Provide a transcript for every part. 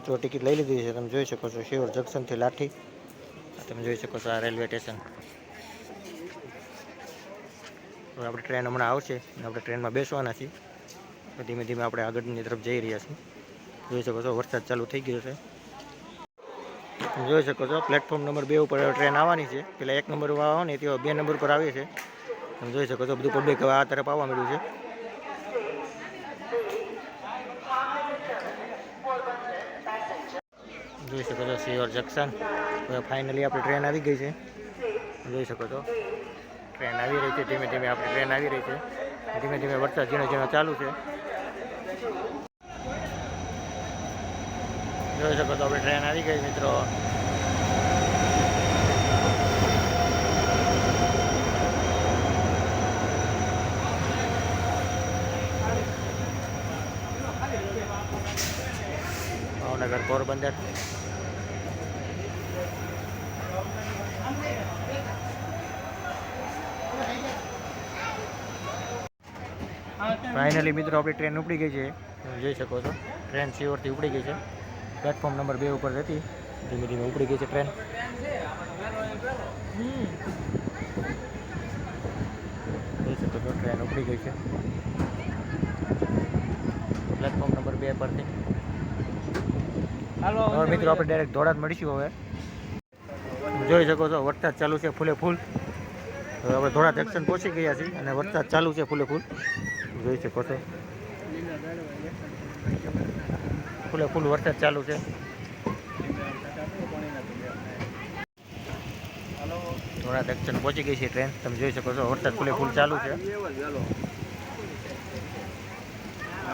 મિત્રો, ટિકિટ લઈ લીધી છે. તમે જોઈ શકો છો શિવર જંકશનથી લાઠી. તમે જોઈ શકો છો આ રેલવે સ્ટેશન. હવે આપણે ટ્રેન હમણાં આવશે અને આપણે ટ્રેનમાં બેસવાના છીએ. ધીમે ધીમે આપણે આગળની તરફ જઈ રહ્યા છીએ. જોઈ શકો છો વરસાદ ચાલુ થઈ ગયો છે. તમે જોઈ શકો છો પ્લેટફોર્મ નંબર બે ઉપર ટ્રેન આવવાની છે. પેલા એક નંબર આવવાની હતી બે નંબર પર આવી છે તમે જોઈ શકો છો બધું પબ્લિક હવે આ તરફ આવવા મળ્યું છે. જોઈ શકો છો સિયોર જંકશન હવે ફાઇનલી આપણી ટ્રેન આવી ગઈ છે. જોઈ શકો છો. ટ્રેન આવી રહી છે, ધીમે ધીમે આપણી ટ્રેન આવી રહી છે. ધીમે ધીમે વરસાદ ઝીણો ઝીણો ચાલુ છે. જોઈ શકો છો, આપણી ટ્રેન આવી ગઈ મિત્રો. ભાવનગર પોરબંદર. ફાઇનલી મિત્રો, આપણી ટ્રેન ઉપડી ગઈ છે. તમે જોઈ શકો છો ટ્રેન સિયોરથી ઉપડી ગઈ છે. પ્લેટફોર્મ નંબર બે ઉપર હતી. ધીમે ધીમે ઉપડી ગઈ છે ટ્રેન જોઈ શકો છો ટ્રેન ઉપડી ગઈ છે. પ્લેટફોર્મ નંબર બે પરથી. હાલો મિત્રો આપણે ડાયરેક્ટ ધોળા જ મળીશું હવે. જોઈ શકો છો વરસાદ ચાલુ છે ફૂલે ફૂલ. હવે આપણે ધોળા જંકશન પહોંચી ગયા છીએ અને વરસાદ ચાલુ છે ફૂલે ફૂલ. જોઈ શકો છો. ફૂલે ફૂલ વરસાદ ચાલુ છે. ધોળા જંકશન પહોંચી ગઈ છે ટ્રેન તમે જોઈ શકો છો વરસાદ ફૂલે ફૂલ ચાલુ છે.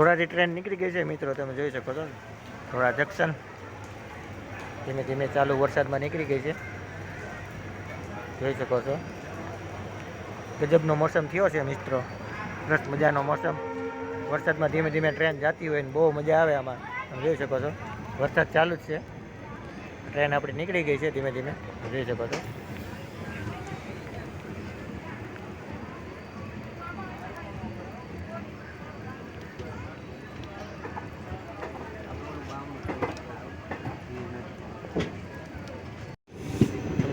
ધોળાથી ટ્રેન નીકળી ગઈ છે મિત્રો, તમે જોઈ શકો છો ધોળા જંકશન ધીમે ધીમે ચાલુ વરસાદમાં નીકળી ગઈ છે. જોઈ શકો છો. ગજબનો મોસમ થયો છે મિત્રો. સરસ મજાનો મોસમ. વરસાદમાં ધીમે ધીમે ટ્રેન જતી હોય ને બહુ મજા આવે આમાં. તમે જોઈ શકો છો. વરસાદ ચાલુ જ છે. ટ્રેન આપણી નીકળી ગઈ છે ધીમે ધીમે. જોઈ શકો છો.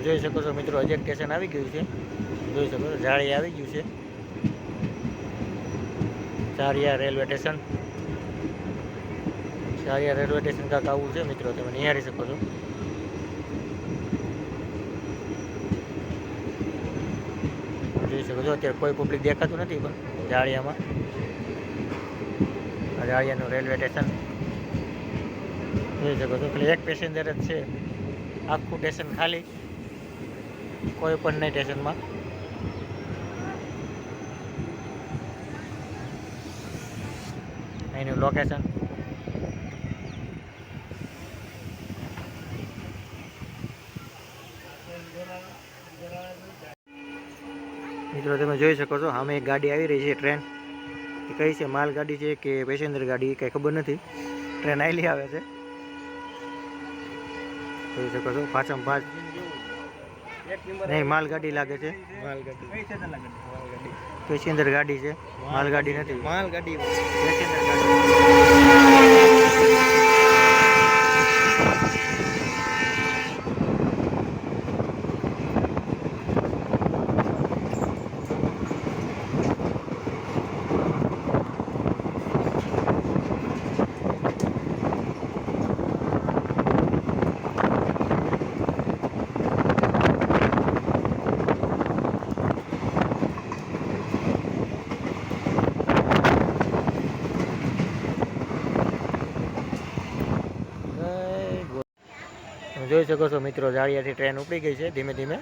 જોઈ શકો છો મિત્રો અજય સ્ટેશન આવી ગયું છે. જોઈ શકો છો ઝાડી આવી ગયું છે. Chariya railway station. Chariya railway station કાંક આવું છે મિત્રો, તમે નિહાળી શકો છો. જોઈ શકો છો, અત્યારે કોઈ પબ્લિક દેખાતું નથી પણ જાળિયામાં. ઝાડિયાનું રેલવે સ્ટેશન. જોઈ શકો છો, એટલે એક પેસેન્જર જ છે. આખું સ્ટેશન ખાલી. કોઈ પણ નહીં સ્ટેશનમાં. અહીંનું લોકેશન મિત્રો, તમે જોઈ શકો છો, સામે એક ગાડી આવી રહી છે, ટ્રેન. એ કઈ છે? માલગાડી છે કે પેસેન્જર ગાડી? કંઈ ખબર નથી. ટ્રેન આવેલી આવે છે. જોઈ શકો છો પાછળ પાછ નહીં માલગાડી લાગે છે? માલગાડી. પેસેન્જર ગાડી છે. માલગાડી નથી. માલગાડી. પેસેન્જર ગાડી જય ગો- તમે જોઈ શકો છો મિત્રો, જાળિયાથી ટ્રેન ઉપડી ગઈ છે ધીમે ધીમે.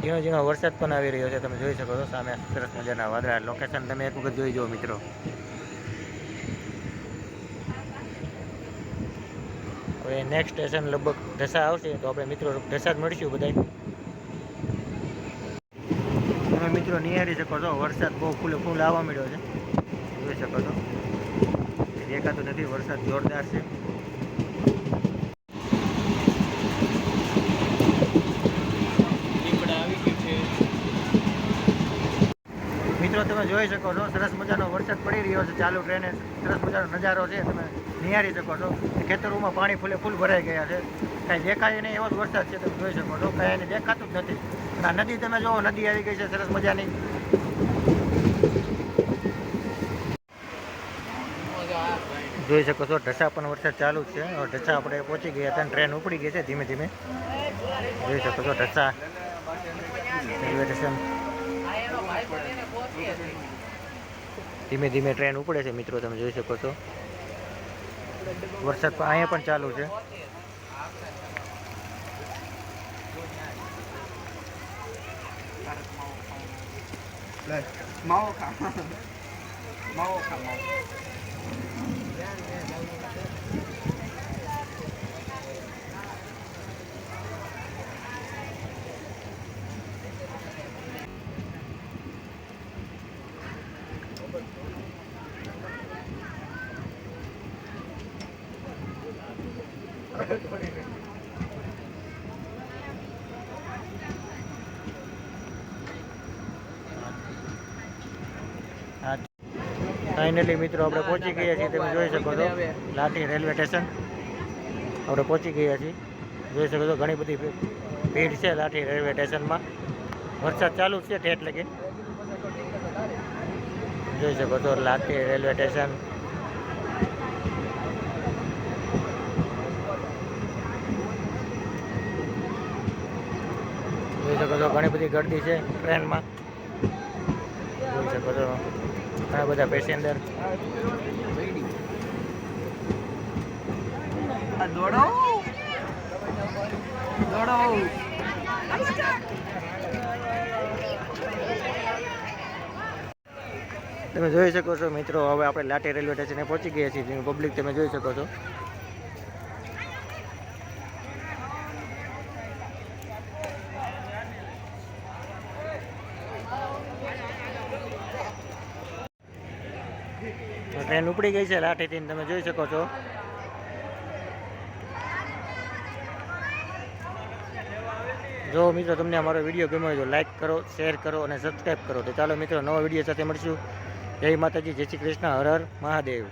ઝીણો ઝીણો વરસાદ પણ આવી રહ્યો છે, તમે જોઈ શકો છો સામે સરસ મજાના વાદળા. લોકેશન તમે એક વખત જોઈ જુઓ મિત્રો. હવે નેક્સ્ટ સ્ટેશન લગભગ ઢસા આવશે, તો આપણે મિત્રો ઢસા જ મળીશું બધા તમે મિત્રો નિહાળી શકો છો, વરસાદ બહુ ફૂલે ફૂલ આવવા મળ્યો છે. જોઈ શકો છો. દેખાતું નથી વરસાદ જોરદાર છે. મિત્રો તમે જોઈ શકો છો સરસ મજાનો વરસાદ પડી રહ્યો છે ચાલુ ટ્રેને. સરસ મજાનો નજારો છે તમે નિહાળી શકો છો. ખેતરોમાં પાણી ફૂલે ફૂલ ભરાઈ ગયા છે. કાંઈ દેખાય નહીં એવો જ વરસાદ છે તમે જોઈ શકો છો. કાંઈ એને દેખાતું જ નથી. આ નદી તમે જુઓ નદી આવી ગઈ છે સરસ મજાની. જોઈ શકો છો, ઢસા પણ વરસાદ ચાલુ છે. ઢસા આપણે પહોંચી ગયા હતા ટ્રેન ઉપડી ગઈ છે ધીમે ધીમે. જોઈ શકો છો, ઢસા. રેલવે સ્ટેશન ધીમે ધીમે ટ્રેન ઉપડે છે મિત્રો, તમે જોઈ શકો છો. વરસાદ અહીંયા પણ ચાલુ છે. માવો ખા માવો ખા ફાઇનલી મિત્રો આપણે પહોંચી ગયા છીએ તમે જોઈ શકો છો. Lathi railway station. આપણે પહોંચી ગયા છીએ. જોઈ શકો છો ઘણી બધી ભીડ છે લાઠી રેલવે સ્ટેશનમાં. વરસાદ ચાલુ છે ઠેઠ લગી. જોઈ શકો છો લાઠી રેલવે સ્ટેશન જોઈ શકો છો ઘણી બધી ગરદી છે ટ્રેનમાં. જોઈ શકો છો ઘણા બધા પેસેન્જર. દોડો. દોડો. તમે જોઈ શકો છો મિત્રો હવે આપણે લાટી રેલવે સ્ટેશને પહોંચી ગયા છીએ. જેનું પબ્લિક તમે જોઈ શકો છો. ટ્રેન ઉપડી ગઈ છે લાઠીથી તમે જોઈ શકો છો. જો મિત્રો તમને અમારો વીડિયો ગમ્યો હોય તો લાઇક કરો શેર કરો અને સબસ્ક્રાઈબ કરો. તો ચાલો મિત્રો, નવા વીડિયો સાથે મળીશું. જય માતાજી, જય શ્રી કૃષ્ણ, હર હર મહાદેવ.